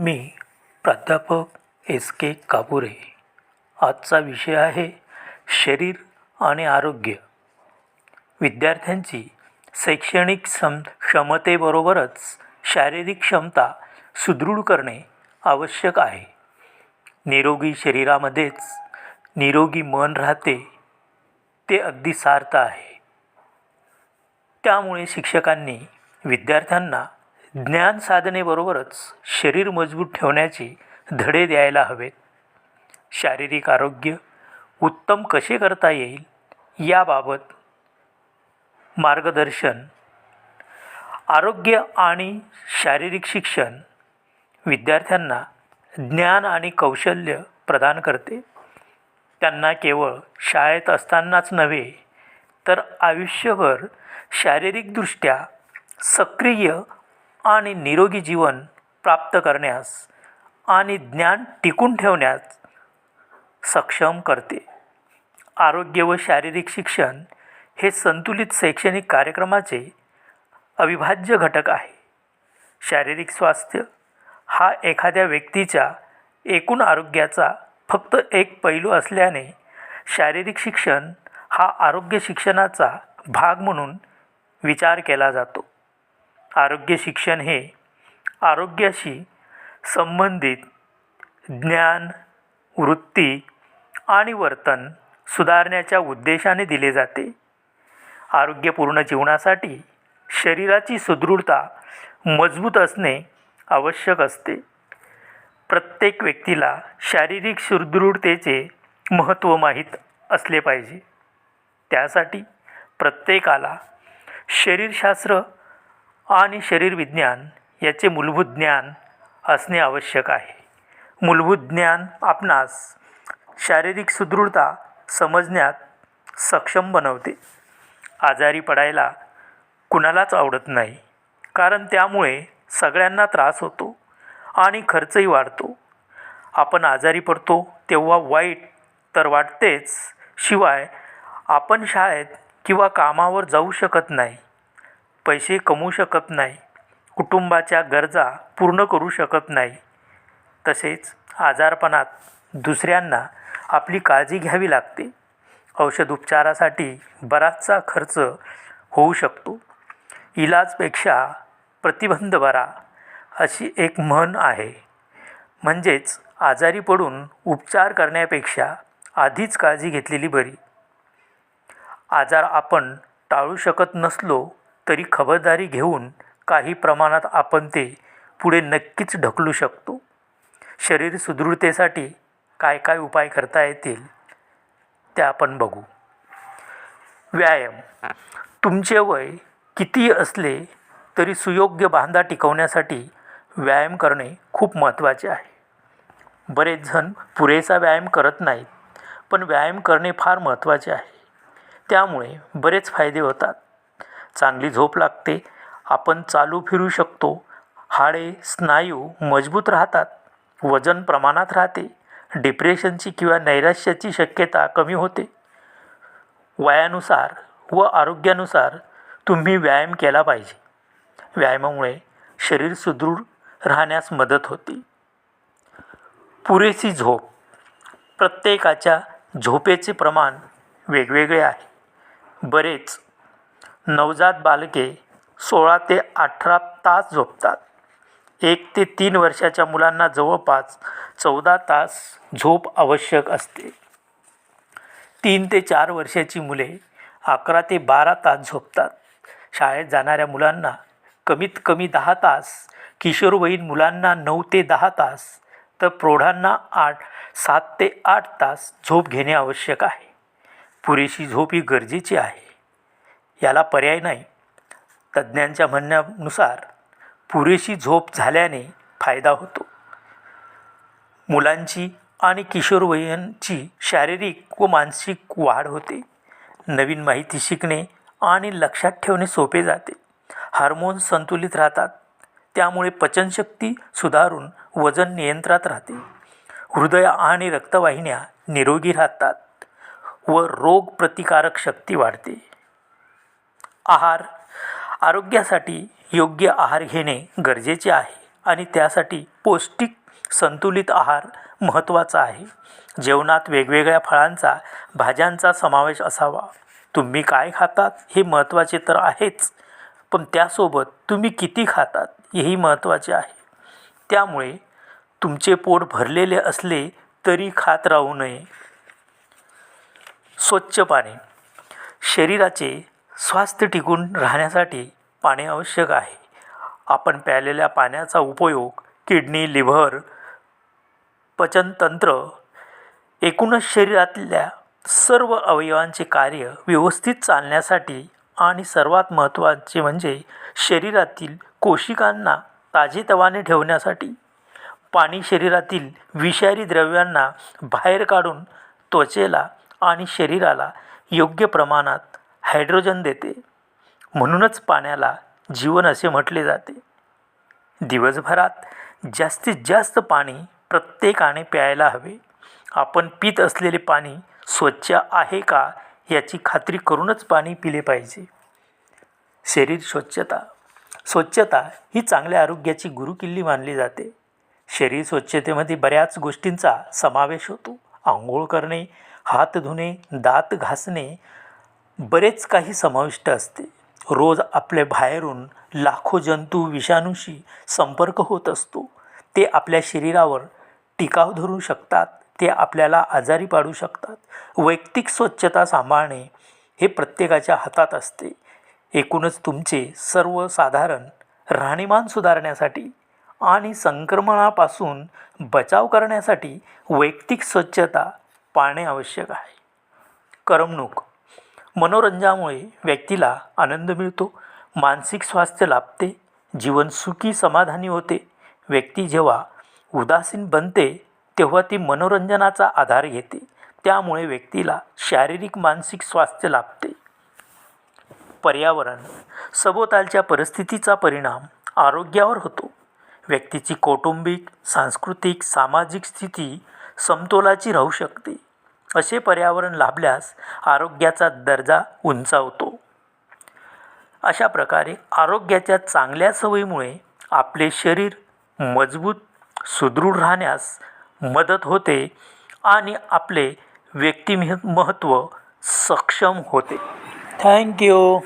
मी प्राध्यापक एस के काबुरे आजचा विषय आहे शरीर आणि आरोग्य. विद्यार्थ्यांची शैक्षणिक सम क्षमतेबरोबरच शारीरिक क्षमता सुदृढ करणे आवश्यक आहे. निरोगी शरीरामध्येच निरोगी मन राहते ते अगदी सार्थ आहे. त्यामुळे शिक्षकांनी विद्यार्थ्यांना ज्ञान साधनेबरोबरच शरीर मजबूत ठेवण्याचे धडे द्यायला हवेत. शारीरिक आरोग्य उत्तम कसे करता येईल याबाबत मार्गदर्शन आरोग्य आणि शारीरिक शिक्षण विद्यार्थ्यांना ज्ञान आणि कौशल्य प्रदान करते. त्यांना केवळ शाळेत असतानाच नव्हे तर आयुष्यभर शारीरिकदृष्ट्या सक्रिय आणि निरोगी जीवन प्राप्त करण्यास आणि ज्ञान टिकून ठेवण्यास सक्षम करते. आरोग्य व शारीरिक शिक्षण हे संतुलित शैक्षणिक कार्यक्रमाचे अविभाज्य घटक आहे. शारीरिक स्वास्थ्य हा एखाद्या व्यक्तीच्या एकूण आरोग्याचा फक्त एक पैलू असल्याने शारीरिक शिक्षण हा आरोग्य शिक्षणाचा भाग म्हणून विचार केला जातो. आरोग्य शिक्षण हे आरोग्याशी संबंधित ज्ञान वृत्ती आणि वर्तन सुधारण्याच्या उद्देशाने दिले जाते. आरोग्यपूर्ण जीवनासाठी शरीराची सुदृढता मजबूत असणे आवश्यक असते. प्रत्येक व्यक्तीला शारीरिक सुदृढतेचे महत्त्व माहीत असले पाहिजे. त्यासाठी प्रत्येकाला शरीरशास्त्र आणि शरीरविज्ञान याचे मूलभूत ज्ञान असणे आवश्यक आहे. मूलभूत ज्ञान आपणास शारीरिक सुदृढता समजण्यात सक्षम बनवते. आजारी पडायला कुणालाच आवडत नाही कारण त्यामुळे सगळ्यांना त्रास होतो आणि खर्चही वाढतो. आपण आजारी पडतो तेव्हा वाईट तर वाटतेच शिवाय आपण शाळेत किंवा कामावर जाऊ शकत नाही. पैसे कमवू शकत नाही. कुटुंबाच्या गरजा पूर्ण करू शकत नाही. तसेच आजारपणात दुसऱ्यांना आपली काळजी घ्यावी लागते. औषध उपचारासाठी बराचसा खर्च होऊ शकतो. इलाजपेक्षा प्रतिबंध बरा अशी एक म्हण आहे. म्हणजेच आजारी पडून उपचार करण्यापेक्षा आधीच काळजी घेतलेली बरी. आजार आपण टाळू शकत नसलो तरी खबरदारी घेऊन काही प्रमाणात आपण ते पुढे नक्कीच ढकलू शकतो. शरीर सुदृढतेसाठी काय काय उपाय करता येतील ते आपण बघू. व्यायाम. तुमचे वय किती असले तरी सुयोग्य बांधा टिकवण्यासाठी व्यायाम करणे खूप महत्त्वाचे आहे. बरेच जण पुरेसा व्यायाम करत नाहीत पण व्यायाम करणे फार महत्त्वाचे आहे. त्यामुळे बरेच फायदे होतात. चांगली झोप लागते. आपण चालू फिरू शकतो. हाडे स्नायू मजबूत राहतात. वजन प्रमाणात राहते. डिप्रेशनची किंवा नैराश्याची शक्यता कमी होते. वयानुसार व आरोग्यानुसार तुम्ही व्यायाम केला पाहिजे. व्यायामामुळे शरीर सुदृढ राहण्यास मदत होते. पुरेशी झोप. प्रत्येकाच्या झोपेचे प्रमाण वेगवेगळे आहे. बरेच नवजात बालके सोळा ते अठरा तास झोपतात. एक ते तीन वर्षाच्या मुलांना जवळपास चौदा तास झोप आवश्यक असते. तीन ते चार वर्षाची मुले अकरा ते बारा तास झोपतात. शाळेत जाणाऱ्या मुलांना कमीत कमी दहा तास किशोरवयीन मुलांना नऊ ते दहा तास तर प्रौढांना आठ सात ते आठ तास झोप घेणे आवश्यक आहे. पुरेशी झोप ही गरजेची आहे. याला पर्याय नाही. तज्ज्ञांच्या म्हणण्यानुसार पुरेशी झोप झाल्याने फायदा होतो. मुलांची आणि किशोरवयांची शारीरिक व मानसिक वाढ होते. नवीन माहिती शिकणे आणि लक्षात ठेवणे सोपे जाते. हार्मोन्स संतुलित राहतात. त्यामुळे पचनशक्ती सुधारून वजन नियंत्रणात राहते. हृदय आणि रक्तवाहिन्या निरोगी राहतात व रोगप्रतिकारक शक्ती वाढते. आहार आरोग्यासाठी योग्य आहार घेणे गरजेचे आहे आणि त्यासाठी पौष्टिक संतुलित आहार महत्त्वाचा आहे. जेवणात वेगवेगळ्या फळांचा भाज्यांचा समावेश असावा. तुम्ही काय खातात हे महत्त्वाचे तर आहेच पण त्यासोबत तुम्ही किती खातात हेही महत्त्वाचे आहे. त्यामुळे तुमचे पोट भरलेले असले तरी खात राहू नये. स्वच्छ पाणी. शरीराचे स्वास्थ्य टिकून राहण्यासाठी पाणी आवश्यक आहे. आपण प्यालेल्या पाण्याचा उपयोग किडनी लिव्हर पचनतंत्र एकूणच शरीरातल्या सर्व अवयवांचे कार्य व्यवस्थित चालण्यासाठी आणि सर्वात महत्त्वाचे म्हणजे शरीरातील कोशिकांना ताजेतवाने ठेवण्यासाठी. पाणी शरीरातील विषारी द्रव्यांना बाहेर काढून त्वचेला आणि शरीराला योग्य प्रमाणात हायड्रोजन देते. म्हणूनच पाण्याला जीवन असे म्हटले जाते. दिवसभरात जास्तीत जास्त पाणी प्रत्येकाने प्यायला हवे. आपण पित असलेले पाणी स्वच्छ आहे का याची खात्री करूनच पाणी पिले पाहिजे. शरीर स्वच्छता. स्वच्छता ही चांगल्या आरोग्याची गुरुकिल्ली मानली जाते. शरीर स्वच्छतेमध्ये बऱ्याच गोष्टींचा समावेश होतो. आंघोळ करणे हात धुणे दात घासणे बरेच काही समाविष्ट असते. रोज आपल्या बाहेरून लाखो जंतू विषाणूशी संपर्क होत असतो. ते आपल्या शरीरावर टिकाव धरू शकतात. ते आपल्याला आजारी पाडू शकतात. वैयक्तिक स्वच्छता सांभाळणे हे प्रत्येकाच्या हातात असते. एकूणच तुमचे सर्वसाधारण राहणीमान सुधारण्यासाठी आणि संक्रमणापासून बचाव करण्यासाठी वैयक्तिक स्वच्छता पाळणे आवश्यक आहे. करमणूक मनोरंजनामुळे व्यक्तीला आनंद मिळतो मानसिक स्वास्थ्य लाभते जीवन सुखी समाधानी होते. व्यक्ती जेव्हा उदासीन बनते तेव्हा ती मनोरंजनाचा आधार घेते. त्यामुळे व्यक्तीला शारीरिक मानसिक स्वास्थ्य लाभते. पर्यावरण सभोवतालच्या परिस्थितीचा परिणाम आरोग्यावर होतो. व्यक्तीची कौटुंबिक सांस्कृतिक सामाजिक स्थिती समतोलाची राहू शकते. असे पर्यावरण लाभल्यास आरोग्याचा दर्जा उंचावतो. अशा प्रकारे आरोग्याच्या चांगल्या सवयीमुळे आपले शरीर मजबूत सुदृढ राहण्यास मदत होते आणि आपले व्यक्तिमह महत्त्व सक्षम होते. थँक्यू